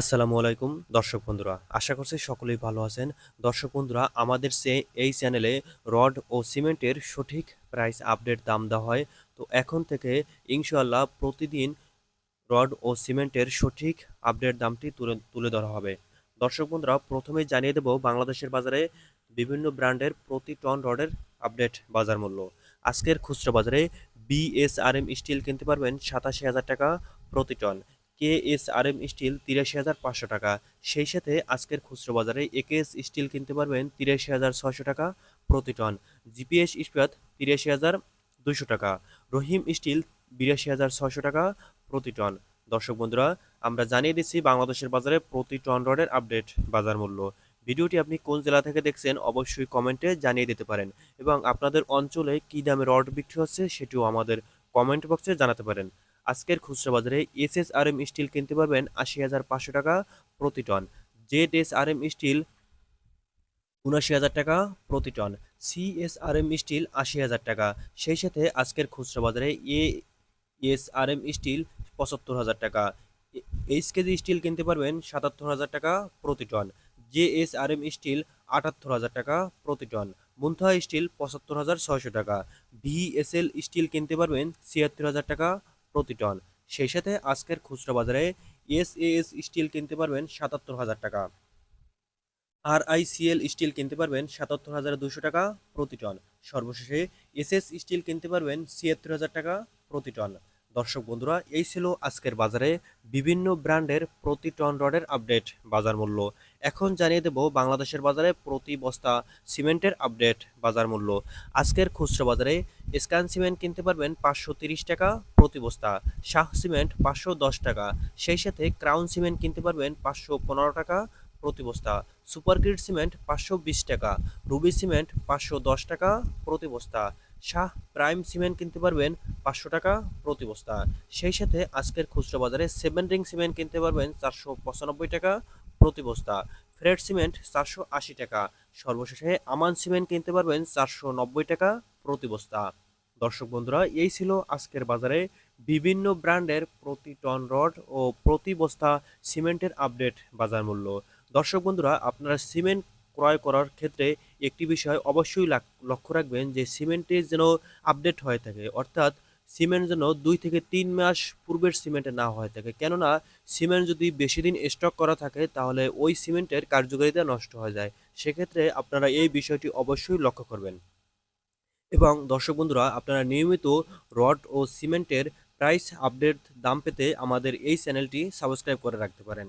আসসালামু আলাইকুম, দর্শক বন্ধুরা। আশা করছি সকলেই ভালো আছেন। দর্শক বন্ধুরা, আমাদের সে, এই চ্যানেলে রড ও সিমেন্টের সঠিক প্রাইস আপডেট দাম দেওয়া হয়। তো এখন থেকে ইনশাআল্লাহ প্রতিদিন রড ও সিমেন্টের সঠিক আপডেট দামটি তুলে তুলে ধরা হবে। দর্শক বন্ধুরা প্রথমেই জানিয়ে দেব বাংলাদেশের বাজারে বিভিন্ন ব্র্যান্ডের প্রতি টন রডের আপডেট বাজার মূল্য। আজকের খুচরা বাজারে বিএসআরএম স্টিল কিনতে পারবেন সাতাশি হাজার টাকা প্রতি ton. K S R M steel তিরাশি হাজার পাঁচশো টাকা। সেই সাথে আজকের খুচরো বাজারে একেএস স্টিল কিনতে পারবেন তিরাশি হাজার ছয়শো টাকা প্রতি টন। জিপিএস ইস্পাত তিরাশি হাজার দুশো টাকা। রহিম স্টিল বিরাশি হাজার ছয়শো টাকা প্রতি টন। দর্শক বন্ধুরা, আমরা জানিয়ে দিচ্ছি বাংলাদেশের বাজারে প্রতি টন রডের আপডেট বাজার মূল্য। ভিডিওটি আপনি কোন জেলা থেকে দেখছেন অবশ্যই কমেন্টে জানিয়ে দিতে পারেন এবং আপনাদের অঞ্চলে কী দামে রড বিক্রি হচ্ছে সেটিও আমাদের কমেন্ট বক্সে জানাতে পারেন। আজকের খুচরা বাজারে S S R M steel কিনতে পারবেন আশি হাজার পাঁচশো টাকা প্রতি ton. Z S R M steel উনআশি হাজার টাকা প্রতি ton. C S R M steel আশি হাজার টাকা। সেই সাথে আজকের খুচরা বাজারে A S R M steel পঁচাত্তর হাজার টাকা। এইচ কেজি স্টিল কিনতে পারবেন সাতাত্তর হাজার টাকা প্রতি ton. J S R M steel আটাত্তর হাজার টাকা প্রতি টন। মুন্থা স্টিল পঁচাত্তর হাজার ছয়শো টাকা। ভিএসএল স্টিল কিনতে পারবেন ছিয়াত্তর হাজার টাকা প্রতি টন সেই সাথে আজকের খুচরা বাজারে এস স্টিল কিনতে পারবেন সাতাত্তর হাজার টাকা। আর আইসিএল স্টিল কিনতে পারবেন সাতাত্তর হাজার দুশো টাকা প্রতি টন সর্বশেষে এস স্টিল কিনতে পারবেন ছিয়াত্তর হাজার টাকা প্রতি টন দর্শক বন্ধুরা, এই ছিল আজকের বাজারে বিভিন্ন ব্র্যান্ডের প্রতি টন রডের আপডেট বাজার মূল্য। এখন জানিয়ে দেব বাংলাদেশের বাজারে প্রতি বস্তা সিমেন্টের আপডেট বাজার মূল্য। আজকের খুচরো বাজারে স্ক্যান সিমেন্ট কিনতে পারবেন পাঁচশো তিরিশ টাকা প্রতি বস্তা, শাহ সিমেন্ট পাঁচশো দশ টাকা, সেই সাথে ক্রাউন সিমেন্ট কিনতে পারবেন পাঁচশো পনেরো টাকা প্রতি বস্তা, সুপার গ্রিড সিমেন্ট পাঁচশো বিশ টাকা, রুবি সিমেন্ট পাঁচশো দশ টাকা প্রতি বস্তা শাহ প্রাইম সিমেন্ট কিনতে পারবেন পাঁচশো টাকা প্রতি বস্তা। সেই সাথে আজকের খুচরো বাজারে সেভেন রিং সিমেন্ট কিনতে পারবেন চারশো পঁচানব্বই টাকা প্রতি বস্তা। ফ্রেড সিমেন্ট চারশো আশি টাকা। সর্বশেষে আমান সিমেন্ট কিনতে পারবেন চারশো নব্বই টাকা প্রতি বস্তা। দর্শক বন্ধুরা, এই ছিল আজকের বাজারে বিভিন্ন ব্র্যান্ডের প্রতি টন রড ও প্রতি বস্তা সিমেন্টের আপডেট বাজার মূল্য। দর্শক বন্ধুরা, আপনারা সিমেন্ট ক্রয় করার ক্ষেত্রে একটি বিষয় অবশ্যই লক্ষ্য রাখবেন যে সিমেন্টের যেন আপডেট হয়ে থাকে, অর্থাৎ সিমেন্ট যেন দুই থেকে তিন মাস পূর্বের সিমেন্টে না হয়ে থাকে। কেননা, সিমেন্ট যদি বেশি দিন স্টক করা থাকে, তাহলে ওই সিমেন্টের কার্যকারিতা নষ্ট হয়ে যায়। সেক্ষেত্রে আপনারা এই বিষয়টি অবশ্যই লক্ষ্য করবেন। এবং দর্শক বন্ধুরা, আপনারা নিয়মিত রড ও সিমেন্টের প্রাইস আপডেট দাম পেতে আমাদের এই চ্যানেলটি সাবস্ক্রাইব করে রাখতে পারেন।